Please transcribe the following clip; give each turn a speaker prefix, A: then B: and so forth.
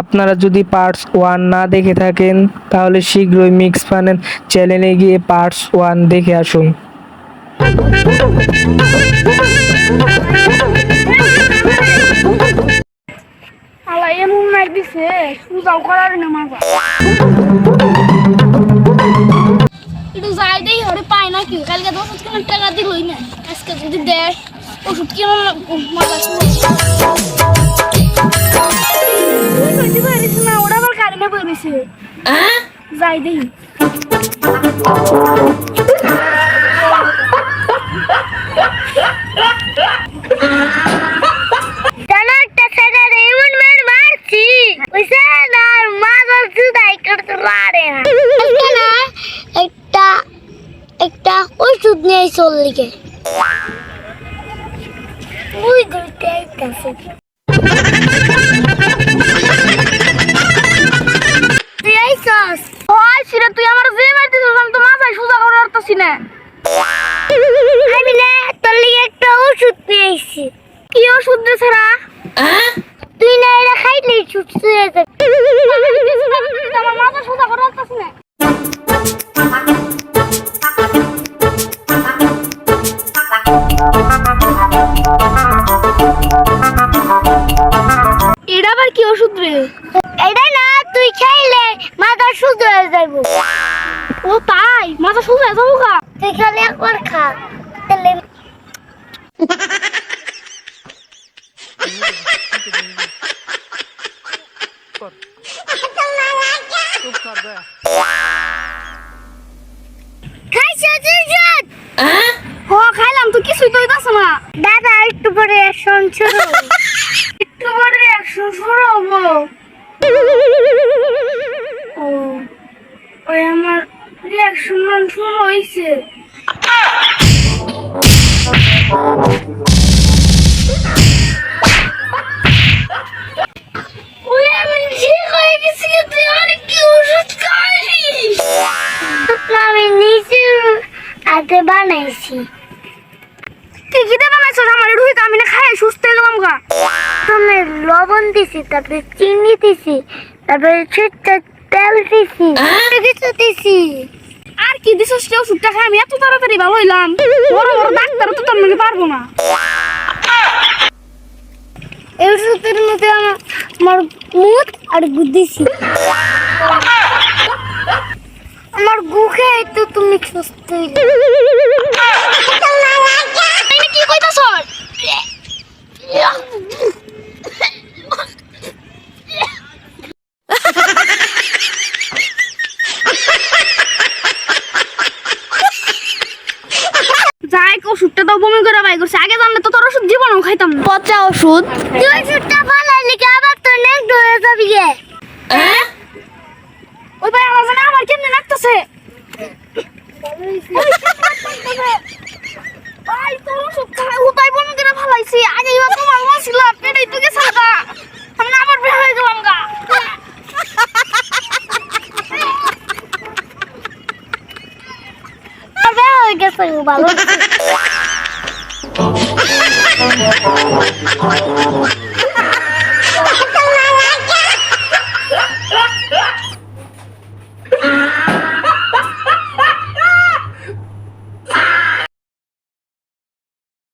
A: আপনারা যদি parts one না দেখে থাকেন তাহলে শীঘ্রই মিক্স ফানেল চ্যানেলে গিয়ে পার্টস ওয়ান দেখে আসুন।
B: একটু যাই দেই হরে পাই না কি কালকে তো ওষুধ কেনার টাকা দিলই না। আজকে যদি দেয় ওষুধ কেনার
C: করতে পারে না একটা একটা ওষুধ নিয়ে চল লিগে ওই দুইটা আইতাছে
B: না
C: আমি না তোর লিগে একটা ওষুধ নিয়ে আইছি।
B: কি ওষুধ রা
C: তুই না এটা খাইলেই সুস্থ হয়ে যাবে।
B: আমার মাথা সুজা করে রাখতেছি না। এটা আবার কি ওষুধ রে?
C: এটা না তুই খাইলে মাথা সুস্থ হয়ে যাব
B: ও মাথা সুজা যাব গা।
C: তুই খালি একবার খা তাহলে খাইছো তুই সব?
B: হ খাইলাম তো কিছুই তো না।
C: দাদা একটু পরে শোন
B: খাওয়াইছিস
C: আমি নিজে হাতে বানাইছি।
B: তুই কিতে বানাইছ? আমার রুহি আমি না খাই সুস্থ গেলাম গা।
C: আমি লবণ দিছি তারপরে চিনি দিছি তারপরে ছোট্ট তেল দিছি। কিছু দিছি?
B: কি দিছস কেউ ওষুধটা খাই আমি এত তাড়াতাড়ি ভালো হইলাম। বড় বড় ডাক্তার তো তোর মানে পারব না।
C: এই ওষুধের মধ্যে আমার মুখ আর গু দিছি আমার গুখে তো তুমি সুস্থ হইলে।
B: এটা কি কইতাছ যাই ওষুধটা তো বমি করে বাই করছে। আগে জানলে তো তোর ওষুধ জীবনেও খাইতাম না। পচা ওষুধ?
C: তুই ওষুধটা ফালাইলি লিখে আবার তো নেক্সট হয়ে যাবি গে?
B: ওই ভাই আমার জানা আমার কেমনে লাগতেছে ভাই তোর ওষুধ খাই উপায় বমি করে ফালাইছি আগে এবার তোমার ছিল পেটেই তো গেছে গা আমি না আবার বের হয়ে গেলাম গা
C: তবে হয়ে গেছে ভালো